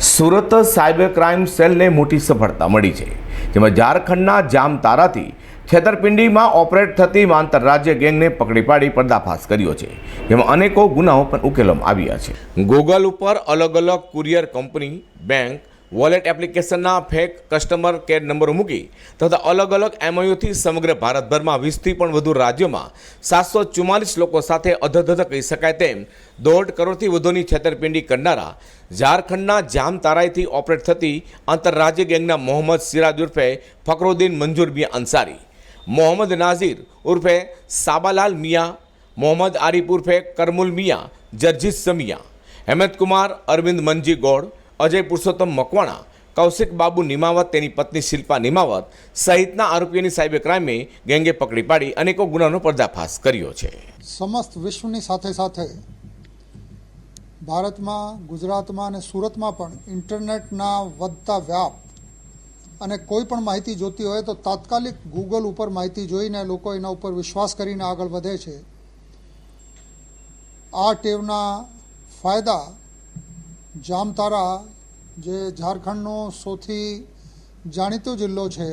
Surat cyber crime સેલને મોટી સફળતા મળી છે. જેમાં ઝારખંડના જામતારાથી છેતરપિંડીમાં ઓપરેટ થતી આંતરરાજ્ય ગેંગને પકડી પાડી પર્દાફાશ કર્યો છે. જેમાં અનેકો ગુનાઓ પણ ઉકેલવામાં આવ્યા છે. ગૂગલ ઉપર અલગ અલગ કુરિયર કંપની, બેંક વોલેટ એપ્લિકેશનના ફેક કસ્ટમર કેર નંબરો મૂકી તથા અલગ અલગ એમઓયુથી સમગ્ર ભારતભરમાં વીસથી પણ વધુ રાજ્યોમાં સાતસો ચુમ્માલીસ લોકો સાથે અધધધ કહી શકાય તેમ દોઢ કરોડથી વધુની છેતરપિંડી કરનારા ઝારખંડના જામતારાઈથી ઓપરેટ થતી આંતરરાજ્ય ગેંગના મોહમ્મદ સિરાજ ઉર્ફે ફકરુદ્દીન મંજૂર મિયા અંસારી, મોહમ્મદ નાઝીર ઉર્ફે સાબાલાલ મિયા, મોહમ્મદ આરિફ ઉર્ફે કરમુલ મિયા જર્જીસ સમિયા, હેમંત કુમાર, અરવિંદ મનજી ગોળ અજય પુરુષોત્તમ મકવાણા, કૌશિક બાબુ નિમાવત, તેની પત્ની શિલ્પા નિમાવત સહિતના આરોપીઓની સાયબર ક્રાઇમે ગેંગે પકડી પાડી અનેકો ગુનાનો પર્દાફાશ કર્યો છે. સમસ્ત વિશ્વની સાથે સાથે ભારતમાં, ગુજરાતમાં અને સુરતમાં પણ ઇન્ટરનેટના વધતા વ્યાપ અને કોઈ પણ માહિતી જોતી હોય તો તાત્કાલિક ગૂગલ ઉપર માહિતી જોઈને લોકો એના ઉપર વિશ્વાસ કરીને આગળ વધે છે. આ ટેવના ફાયદા જામતારા, જે ઝારખંડનો સૌથી જાણીતો જિલ્લો છે,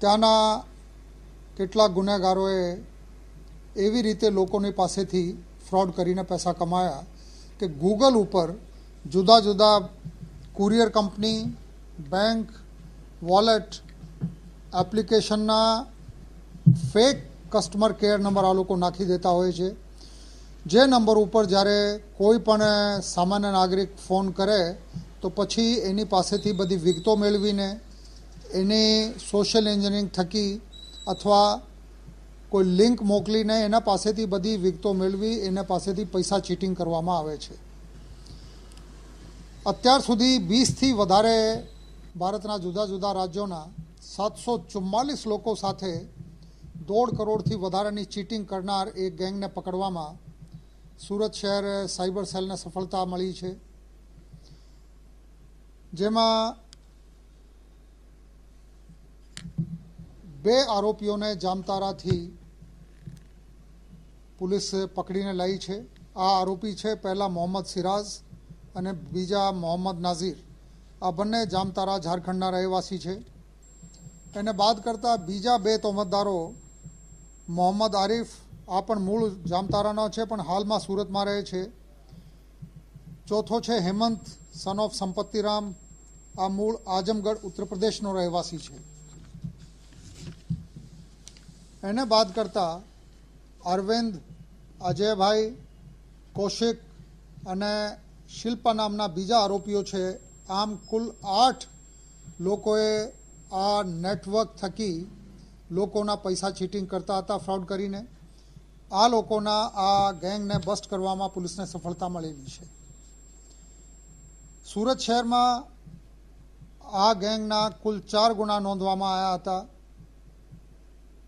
ત્યાંના કેટલાક ગુનેગારોએ એવી રીતે લોકોની પાસેથી ફ્રોડ કરીને પૈસા કમાયા કે ગૂગલ ઉપર જુદા જુદા કુરિયર કંપની, બેંક, વોલેટ, એપ્લિકેશનના ફેક કસ્ટમર કેર નંબર આ લોકો નાખી દેતા હોય છે. જે નંબર ઉપર જ્યારે કોઈ પણ સામાન્ય નાગરિક ફોન કરે, તો પછી એની પાસેથી બધી વિગતો મેળવીને એની સોશિયલ એન્જિનિયરિંગ થકી અથવા કોઈ લિંક મોકલીને એના પાસેથી બધી વિગતો મેળવી, એના પાસેથી પૈસા ચીટિંગ કરવામાં આવે છે. અત્યાર સુધી વીસથી વધારે ભારતના જુદા જુદા રાજ્યોના સાતસો ચુમ્માલીસ લોકો સાથે દોઢ કરોડથી વધારાની ચીટિંગ કરનાર એક ગેંગને પકડવામાં સુરત શહેર સાયબર સેલને સફળતા મળી છે. જેમાં બે આરોપીઓને જામતારાથી પોલીસ પકડીને લઈ છે. આ આરોપી છે પહેલાં મોહમ્મદ સિરાજ અને બીજા મોહમ્મદ નાઝીર. આ બંને જામતારા ઝારખંડના રહેવાસી છે. એને બાદ કરતાં બીજા બે તોમતદારો મોહમ્મદ આરિફ આ પણ મૂળ જામતારાનો છે, પણ હાલમાં સુરતમાં રહે છે. ચોથો છે હેમંત સન ઓફ સંપત્તિરામ. આ મૂળ આઝમગઢ ઉત્તર પ્રદેશનો રહેવાસી છે. એને બાદ કરતાં અરવિંદ, અજયભાઈ, કૌશિક અને શિલ્પા નામના બીજા આરોપીઓ છે. આમ કુલ આઠ લોકોએ આ નેટવર્ક થકી લોકોના પૈસા ચીટિંગ કરતા હતા, ફ્રોડ કરીને. આ લોકોના આ ગેંગને બસ્ટ કરવામાં પોલીસને સફળતા મળેલી છે. સુરત શહેરમાં આ ગેંગના કુલ ચાર ગુના નોંધવામાં આવ્યા હતા,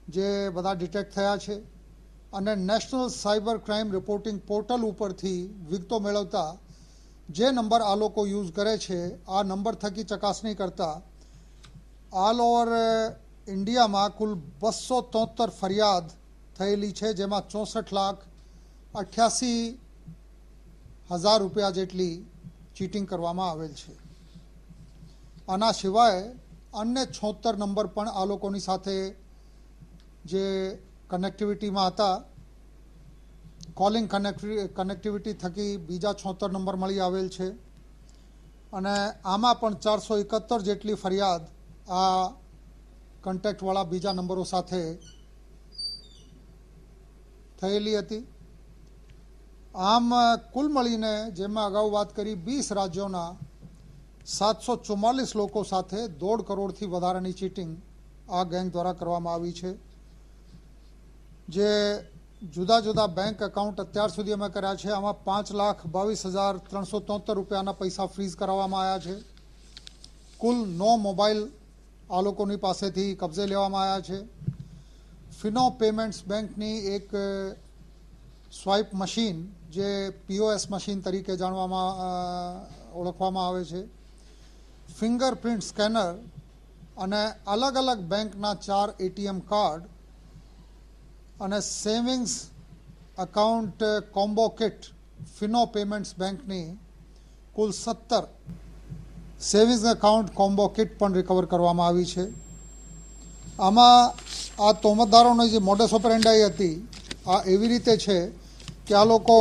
જે બધા ડિટેક્ટ થયા છે અને national cyber crime reporting portal ઉપરથી વિગતો મેળવતા જે નંબર આ લોકો યુઝ કરે છે, આ નંબર થકી ચકાસણી કરતા ઓલ ઓવર ઇન્ડિયામાં કુલ બસો તોતેર ફરિયાદ થયેલી છે, જેમાં ચોસઠ લાખ અઠ્યાસી હજાર રૂપિયા જેટલી ચીટિંગ કરવામાં આવેલ છે. આના સિવાય અન્ય છોતેર નંબર પણ આ લોકોની સાથે જે કનેક્ટિવિટીમાં હતા, કોલિંગ કનેક્ટિવિટી થકી બીજા છોતેર નંબર મળી આવેલ છે. અને આમાં પણ ચારસો એકાત્તર જેટલી ફરિયાદ આ કન્ટેક્ટવાળા બીજા નંબરો સાથે થયેલી હતી. આમ, કુલ મળીને જેમાં અગાઉ વાત કરી, વીસ રાજ્યોના સાતસો ચુમ્માલીસ લોકો સાથે દોઢ કરોડથી વધારાની ચીટિંગ આ ગેંગ દ્વારા કરવામાં આવી છે. જે જુદા જુદા બેંક એકાઉન્ટ અત્યાર સુધી અમે કર્યા છે. આમાં પાંચ લાખ બાવીસ હજાર ત્રણસો તોતેર રૂપિયાના પૈસા ફ્રીઝ કરાવવામાં આવ્યા છે. કુલ નો મોબાઈલ આ લોકોની પાસેથી કબજે લેવામાં આવ્યા છે. ફિનો પેમેન્ટ્સ બેંકની એક સ્વાઇપ મશીન જે પીઓએસ મશીન તરીકે જાણવામાં ઓળખવામાં આવે છે. ફિંગરપ્રિન્ટ સ્કેનર અને અલગ અલગ બેંકના ચાર એટીએમ કાર્ડ અને savings account combo kit Fino payments બેંકની કુલ સત્તર સેવિંગ્સ એકાઉન્ટ કોમ્બો કિટ પણ રિકવર કરવામાં આવી છે. આમાં આ તોમતદારોની જે મોડસ ઓપરેન્ડાઈ હતી, આ એવી રીતે છે કે આ લોકો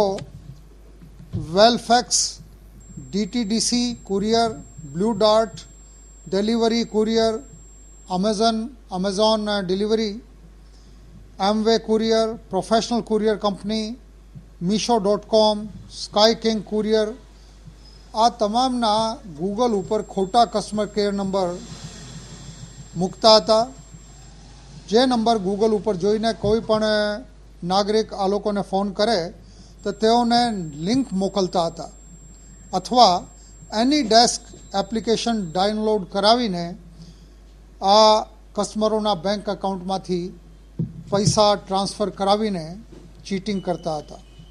વેલફેક્સ DTDC courier Blue Dart delivery courier Amazon Amazon delivery Amway courier professional courier company Meesho dot com Sky King courier આ તમામના ગૂગલ ઉપર ખોટા કસ્ટમર કેર નંબર મૂકતા હતા. જે નંબર ગૂગલ ઉપર જોઈને કોઈ પણ નાગરિક આ લોકોને ફોન કરે, તો તેઓને લિંક મોકલતા હતા. અથવા એની ડેસ્ક એપ્લિકેશન ડાઉનલોડ કરાવીને આ કસ્ટમરોના બેંક એકાઉન્ટમાંથી પૈસા ટ્રાન્સફર કરાવીને ચીટિંગ કરતા હતા.